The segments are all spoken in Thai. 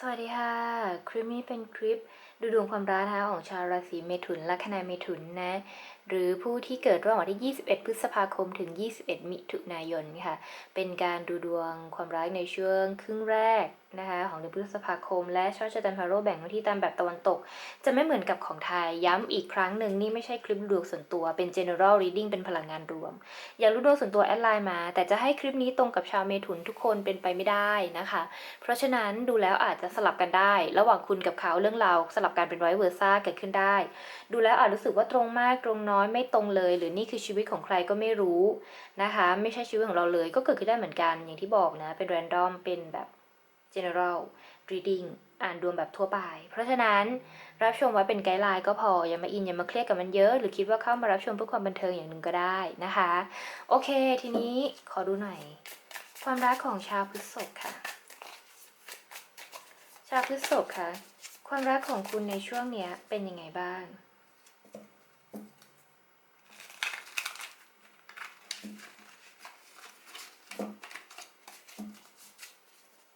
สวัสดีค่ะ คลิปนี้เป็นคลิปดูดวงความรักนะคะของชาวราศีเมถุนลัคนาเมถุนนะ หรือผู้ที่เกิดระหว่างวันที่ 21 พฤษภาคมถึง 21 มิถุนายนค่ะ เป็นการดูดวงความรักในช่วงครึ่งแรกนะคะของเดือนพฤษภาคม และชอบชะตันพาโรแบ่งหน้าที่ตามแบบตะวันตก จะไม่เหมือนกับของไทยย้ำอีกครั้งหนึ่งนี่ไม่ใช่คลิปดวงส่วนตัวเป็น general reading เป็นพลังงานรวม อยากรู้ดวงส่วนตัวแอดไลน์มา แต่จะให้คลิปนี้ตรงกับชาวเมถุนทุกคนเป็นไปไม่ได้นะคะ เพราะฉะนั้นดูแล้วอาจจะสลับกันได้ ระหว่างคุณกับเขาเรื่องราวสลับกันเป็นไวเวอร์ซ่าเกิดขึ้นได้ ดูแล้วอาจรู้สึกว่าตรงมากตรงน้อย้อยไม่ตรงเลย หรือนี่คือชีวิตของใครก็ไม่รู้นะคะ ไม่ใช่ชีวิตของเราเลย ก็เกิดขึ้นได้เหมือนกันอย่างที่บอกนะ เป็น random เป็นแบบ general reading อ่านดวงแบบทั่วไป เพราะฉะนั้นรับชมไว้เป็นไกด์ไลน์ก็พอ อย่ามาอิน อย่ามาเครียดกับมันเยอะ หรือคิดว่าเข้ามารับชมเพื่อความบันเทิงอย่างหนึ่งก็ได้นะคะ โอเค ทีนี้ขอดูหน่อย ความรักของชาวพฤษภค่ะ ชาวพฤษภค่ะ ความรักของคุณในช่วงเนี้ยเป็นยังไงบ้าง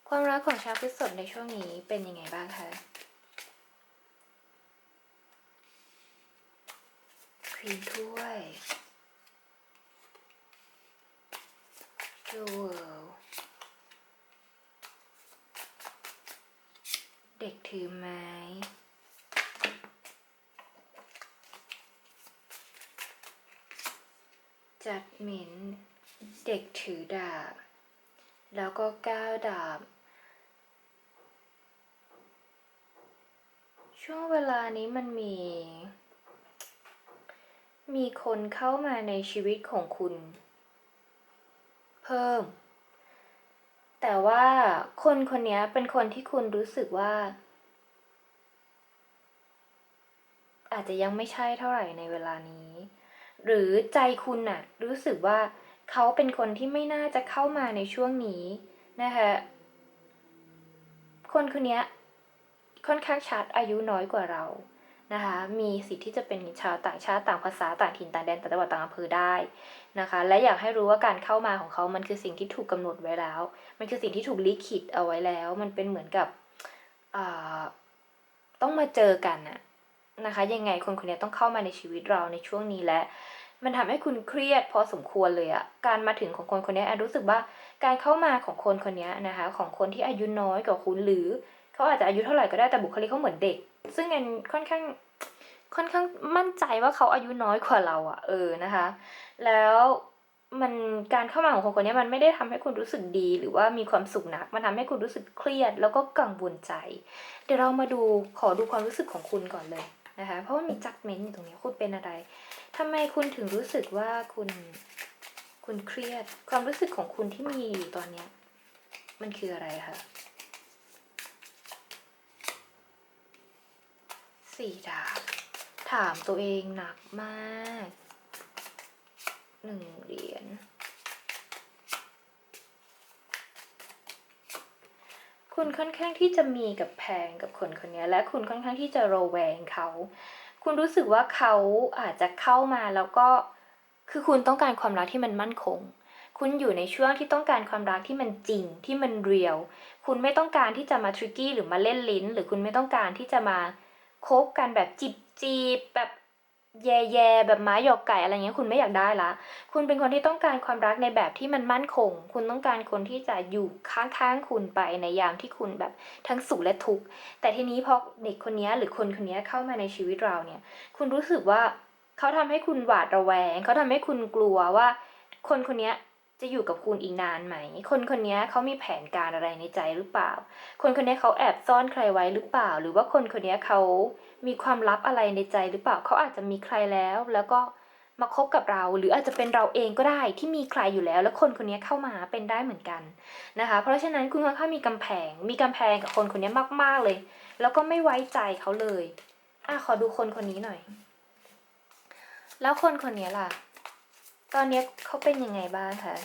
ความรักของชาวพฤษภในช่วงนี้เป็นยังไงบ้างคะควีนถ้วย The World เด็กถือไม้ จัดหม็นเด็กถือดาบ แล้วก็ก้าวดาบ ช่วงเวลานี้มันมี มีคนเข้ามาในชีวิตของคุณ เพิ่ม แต่ว่าคนคนนี้เป็นคนที่คุณรู้สึกว่า อาจจะยังไม่ใช่เท่าไหร่ในเวลานี้ หรือใจคุณน่ะรู้สึกว่าเขาเป็นคนที่ไม่น่าจะเข้ามาในช่วงนี้นะคะคนคนนี้ค่อนข้างชัดอายุน้อยกว่าเรานะคะมีสิทธิ์ที่จะเป็นชาวต่างชาติต่างภาษาต่างถิ่นต่างแดนต่างจังหวัดต่างอำเภอได้นะคะ และอยากให้รู้ว่าการเข้ามาของเขามันคือสิ่งที่ถูกกำหนดไว้แล้ว มันคือสิ่งที่ถูกลิขิตเอาไว้แล้ว มันเป็นเหมือนกับต้องมาเจอกันน่ะ นะคะ ยังไงคนคนนี้ต้องเข้ามาในชีวิตเราในช่วงนี้และ มันทำให้คุณเครียดพอสมควรเลยอะการมาถึงของคนคนนี้แอนรู้สึกว่าการเข้ามาของคนคนนี้นะคะ ของคนที่อายุน้อยกว่าคุณหรือเขาอาจจะอายุเท่าไหร่ก็ได้แต่บุคลิกเขาเหมือนเด็ก ซึ่งแอนค่อนข้างค่อนข้างมั่นใจว่าเขาอายุน้อยกว่าเราอะเออนะคะ แล้วมันการเข้ามาของคนคนนี้มันไม่ได้ทำให้คุณรู้สึกดี หรือว่ามีความสุขนัก มันทำให้คุณรู้สึกเครียด แล้วก็กังวลใจ เดี๋ยวเรามาดูขอดูความรู้สึกของคุณก่อนเลย นะคะเพราะว่ามีจัดเมนต์อยู่ตรงนี้คุณเป็นอะไรทำไมคุณถึงรู้สึกว่าคุณคุณเครียด ความรู้สึกของคุณที่มีอยู่ตอนเนี้ยมันคืออะไรคะสี่ดาบถามตัวเองหนักมากหนึ่งเหรียญ คุณค่อนข้างที่จะมีกับแพงกับคนคนนี้และคุณค่อนข้างที่จะระแวงเขา คุณรู้สึกว่าเขาอาจจะเข้ามาแล้วก็คือคุณต้องการความรักที่มันมั่นคง คุณอยู่ในช่วงที่ต้องการความรักที่มันจริงที่มันเรียลคุณไม่ต้องการที่จะมาทริกกี้หรือมาเล่นลิ้น หรือคุณไม่ต้องการที่จะมาคบกันแบบจีบจีบแบบ แย่ๆแบบม้าหยอกไก่อะไรเงี้ยคุณไม่อยากได้ละ คุณเป็นคนที่ต้องการความรักในแบบที่มันมั่นคง คุณต้องการคนที่จะอยู่ข้างๆคุณไปในยามที่คุณแบบทั้งสุขและทุกข์ แต่ทีนี้พอเด็กคนนี้หรือคนคนนี้เข้ามาในชีวิตเราเนี่ย คุณรู้สึกว่าเขาทำให้คุณหวาดระแวง เขาทำให้คุณกลัวว่า คนคนนี้ จะอยู่กับคุณอีกนานไหม คนคนนี้เขามีแผนการอะไรในใจหรือเปล่า คนคนนี้เขาแอบซ่อนใครไว้หรือเปล่า หรือว่าคนคนนี้เขามีความลับอะไรในใจหรือเปล่า เขาอาจจะมีใครแล้ว แล้วก็มาคบกับเรา หรืออาจจะเป็นเราเองก็ได้ที่มีใครอยู่แล้ว แล้วคนคนนี้เข้ามาเป็นได้เหมือนกันนะคะ เพราะฉะนั้นคุณค่อนข้างมีกำแพง มีกำแพงกับคนคนนี้มาก ๆเลย แล้วก็ไม่ไว้ใจเขาเลยอะขอดูคนคนนี้หน่อย แล้วคนคนนี้ล่ะ ตอนนี้เขาเป็นยังไงบ้างคะ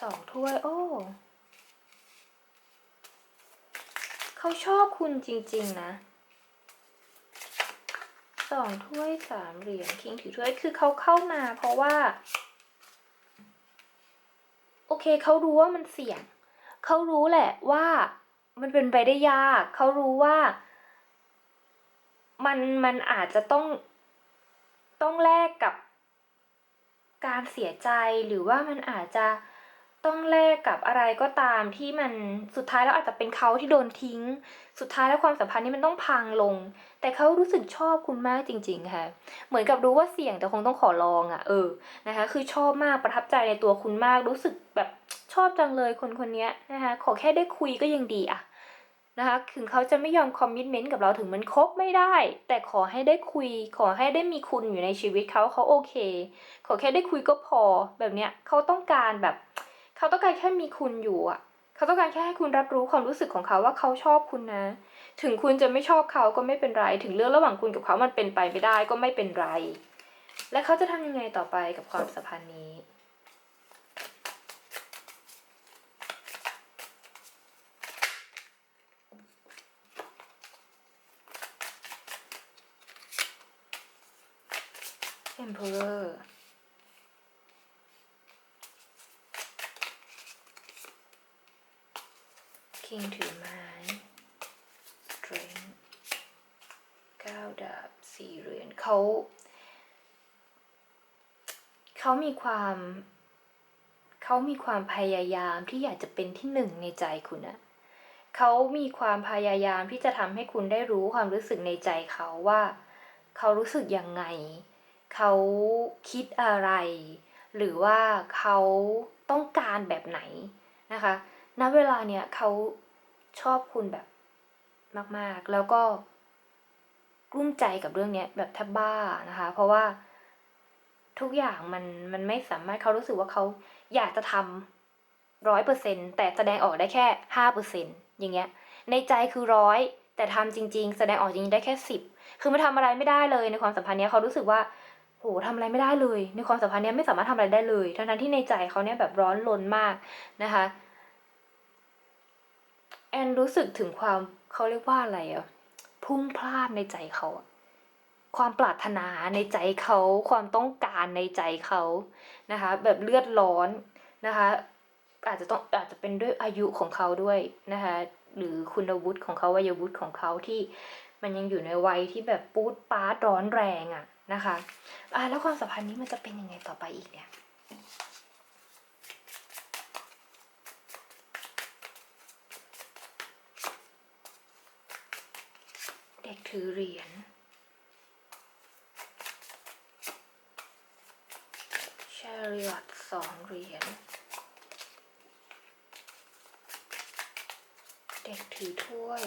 สองถ้วย โอ้เขาชอบคุณจริง ๆ นะสองถ้วยสามเหรียญคิงถือถ้วยคือเขาเข้ามาเพราะว่า โอเคเขารู้ว่ามันเสี่ยง เขารู้แหละว่ามันเป็นไปได้ยาก เขารู้ว่า มันมันอาจจะต้องต้องแลกกับการเสียใจหรือว่ามันอาจจะต้องแลกกับอะไรก็ตามที่มันสุดท้ายแล้วอาจจะเป็นเขาที่โดนทิ้ง สุดท้ายแล้วความสัมพันธ์นี้มันต้องพังลง แต่เขารู้สึกชอบคุณมากจริง ๆ ค่ะ เหมือนกับรู้ว่าเสี่ยงแต่คงต้องขอลองอะ่ะ เออนะคะ คือชอบมากประทับใจในตัวคุณมากรู้สึกแบบชอบจังเลยคนคนนี้นะคะขอแค่ได้คุยก็ยังดีอะ นะคะถึงเขาจะไม่ยอมคอมมิชเมนต์กับเราถึงมันคบไม่ได้ แต่ขอให้ได้คุย ขอให้ได้มีคุณอยู่ในชีวิตเขาเขาโอเค ขอแค่ได้คุยก็พอแบบเนี้ยเขาต้องการแบบ เขาต้องการแค่มีคุณอยู่อะเขาต้องการแค่ให้คุณรับรู้ความรู้สึกของเขาว่าเขาชอบคุณนะ ถึงคุณจะไม่ชอบเขาก็ไม่เป็นไร ถึงเรื่องระหว่างคุณกับเขามันเป็นไปไม่ได้ก็ไม่เป็นไร และเขาจะทำยังไงต่อไปกับความสัมพันธ์นี้ Emperor King ถือไม้ Strength เก้าดาบสี่เหรียญเขา เขามีความ เขามีความพยายามที่อยากจะเป็นที่หนึ่งในใจคุณอะเขามีความพยายามที่จะทำให้คุณได้รู้ความรู้สึกในใจเขาว่า เขารู้สึกยังไง เขาคิดอะไร หรือว่าเขาต้องการแบบไหนนะคะณเวลาเนี้ยเขาชอบคุณแบบมาก ๆ แล้วก็กลุ้มใจกับเรื่องเนี้ยแบบแทบบ้านะคะ เพราะว่าทุกอย่างมันมันไม่สามารถเขารู้สึกว่าเขาอยากจะทำร้อยเปอร์เซ็นแต่แสดงออกได้แค่ห้าเปอร์เซ็นอย่างเงี้ย ในใจคือร้อยแต่ทำจริง ๆ แสดงออกจริงได้แค่สิบคือมันทำอะไรไม่ได้เลยในความสัมพันธ์เนี้ยเขารู้สึกว่า โหทำอะไรไม่ได้เลย ในความสัมพันธ์เนี้ยไม่สามารถทำอะไรได้เลย ทั้งๆที่ในใจเขาเนี่ยแบบร้อนรนมากนะคะแอนรู้สึกถึงความเขาเรียกว่าอะไรอะพุ่งพลาดในใจเขาความปรารถนาในใจเขาความต้องการในใจเขานะคะ แบบเลือดร้อนนะคะอาจจะต้องอาจจะเป็นด้วยอายุของเขาด้วยนะคะหรือคุณวุฒิของเขาวัยวุฒิของเขาที่มันยังอยู่ในวัยที่แบบปูดปาดร้อนแรงอะ นะคะอ่าแล้วความสัมพันธ์นี้มันจะเป็นยังไงต่อไปอีกเนี่ยเด็กถือเหรียญชาริอตสองเหรียญเด็กถือถ้วย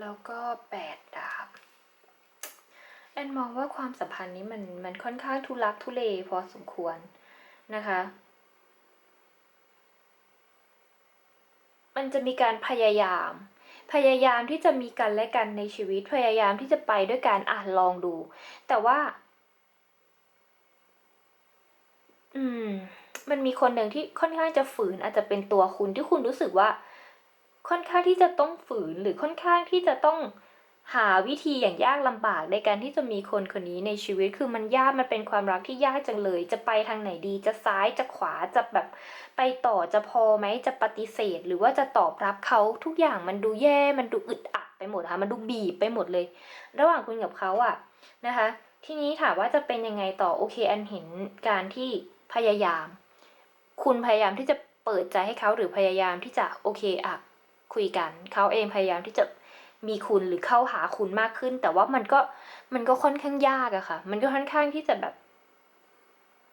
แล้วก็แปดดา แอนมองว่าความสัมพันธ์นี้มันมันค่อนข้างทุลักทุเลพอสมควรนะคะ มันจะมีการพยายาม พยายามที่จะมีกันและกันในชีวิต พยายามที่จะไปด้วยการอ่านลองดู แต่ว่า อืม มันมีคนหนึ่งที่ค่อนข้างจะฝืนอาจจะเป็นตัวคุณที่คุณรู้สึกว่า ค่อนข้างที่จะต้องฝืนหรือค่อนข้างที่จะต้อง หาวิธีอย่างยากลำบากในการที่จะมีคนคนนี้ในชีวิตคือมันยากมันเป็นความรักที่ยากจังเลย จะไปทางไหนดีจะซ้ายจะขวาจะแบบไปต่อจะพอไหมจะปฏิเสธ หรือว่าจะตอบรับเขาทุกอย่างมันดูแย่มันดูอึดอัดไปหมดค่ะมันดูบีบไปหมดเลย ระหว่างคุณกับเขาอะนะคะ ทีนี้ถามว่าจะเป็นยังไงต่อโอเคอันเห็นการที่พยายาม คุณพยายามที่จะเปิดใจให้เขาหรือพยายามที่จะโอเคอะคุยกันเขาเองพยายามที่จะ มีคุณหรือเข้าหาคุณมากขึ้น แต่ว่ามันก็มันก็ค่อนข้างยากอะค่ะ มันก็ค่อนข้างที่จะแบบ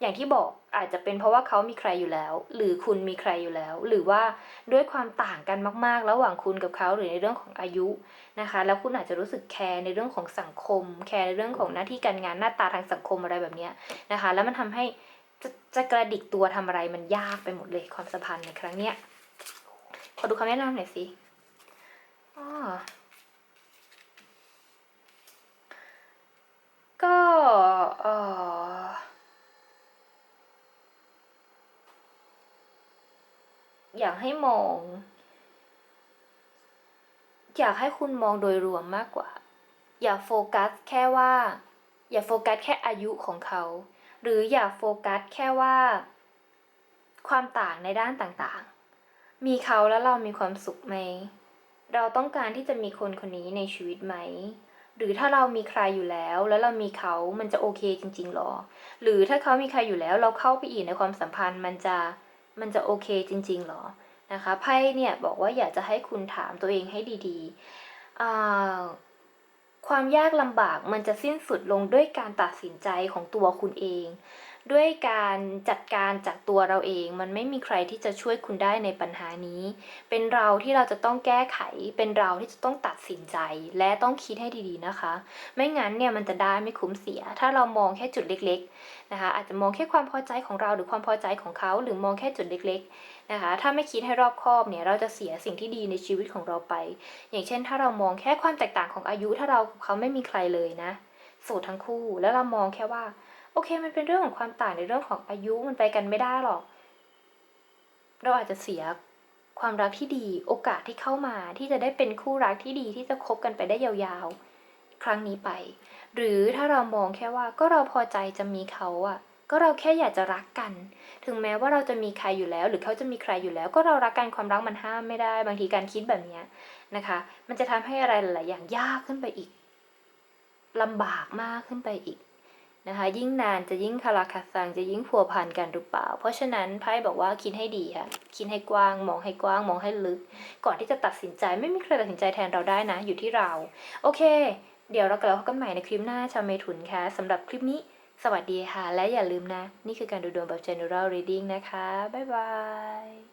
อย่างที่บอกอาจจะเป็นเพราะว่าเขามีใครอยู่แล้ว หรือคุณมีใครอยู่แล้ว หรือว่าด้วยความต่างกันมาก ๆ ระหว่างคุณกับเขาหรือในเรื่องของอายุนะคะ แล้วคุณอาจจะรู้สึกแคร์ในเรื่องของสังคม แคร์ในเรื่องของหน้าที่การงานหน้าตาทางสังคมอะไรแบบเนี้ยนะคะ แล้วมันทำให้จะจะกระดิกตัวทำอะไรมันยากไปหมดเลยความสัมพันธ์ในครั้งเนี้ยขอดูคำแนะนำหน่อยสิอ๋อ ก็เอออยากให้มอง อยากให้คุณมองโดยรวมมากกว่า อย่าโฟกัสแค่ว่า อย่าโฟกัสแค่อายุของเขา หรืออย่าโฟกัสแค่ว่า ความต่างในด้านต่างๆ มีเขาแล้วเรามีความสุขไหม เราต้องการที่จะมีคนคนนี้ในชีวิตไหม หรือถ้าเรามีใครอยู่แล้ว แล้วเรามีเขามันจะโอเคจริงๆหรอ หรือถ้าเขามีใครอยู่แล้วเราเข้าไปอีกในความสัมพันธ์มันจะมันจะโอเคจริงๆหรอนะคะไพ่เนี่ยบอกว่าอยากจะให้คุณถามตัวเองให้ดีๆความยากลำบากมันจะสิ้นสุดลงด้วยการตัดสินใจของตัวคุณเอง ด้วยการจัดการจากตัวเราเอง มันไม่มีใครที่จะช่วยคุณได้ในปัญหานี้ เป็นเราที่เราจะต้องแก้ไข เป็นเราที่จะต้องตัดสินใจ และต้องคิดให้ดีๆนะคะ ไม่งั้นเนี่ยมันจะได้ไม่คุ้มเสีย ถ้าเรามองแค่จุดเล็ก ๆนะคะ อาจจะมองแค่ความพอใจของเราหรือความพอใจของเขา หรือมองแค่จุดเล็ก ๆนะคะ ถ้าไม่คิดให้รอบคอบเนี่ยเราจะเสียสิ่งที่ดีในชีวิตของเราไป อย่างเช่น ถ้าเรามองแค่ความแตกต่างของอายุ ถ้าเรากับเขาไม่มีใครเลยนะโสดทั้งคู่ แล้วเรามองแค่ว่า โอเค มันเป็นเรื่องของความต่างในเรื่องของอายุมันไปกันไม่ได้หรอก เราอาจจะเสียความรักที่ดี โอกาสที่เข้ามาที่จะได้เป็นคู่รักที่ดีที่จะคบกันไปได้ยาวๆ ครั้งนี้ไป หรือถ้าเรามองแค่ว่าก็เราพอใจจะมีเขาอะก็เราแค่อยากจะรักกัน ถึงแม้ว่าเราจะมีใครอยู่แล้ว หรือเขาจะมีใครอยู่แล้ว ก็เรารักกันความรักมันห้ามไม่ได้ บางทีการคิดแบบนี้นะคะ มันจะทำให้อะไรหลายๆอย่างยากขึ้นไปอีกลำบากมากขึ้นไปอีก นะคะ ยิ่งนานจะยิ่งคาราคาซังจะยิ่งพัวพันกันหรือเปล่า เพราะฉะนั้นไพ่บอกว่าคิดให้ดีค่ะ คิดให้กว้าง มองให้กว้าง มองให้ลึก ก่อนที่จะตัดสินใจไม่มีใครตัดสินใจแทนเราได้นะ อยู่ที่เรา โอเค เดี๋ยวเรากลับมาพบกันใหม่ในคลิปหน้าชาวเมถุนค่ะสำหรับคลิปนี้ สวัสดีค่ะ และอย่าลืมนะ นี่คือการดูดวงแบบ general reading นะคะ บ๊ายบาย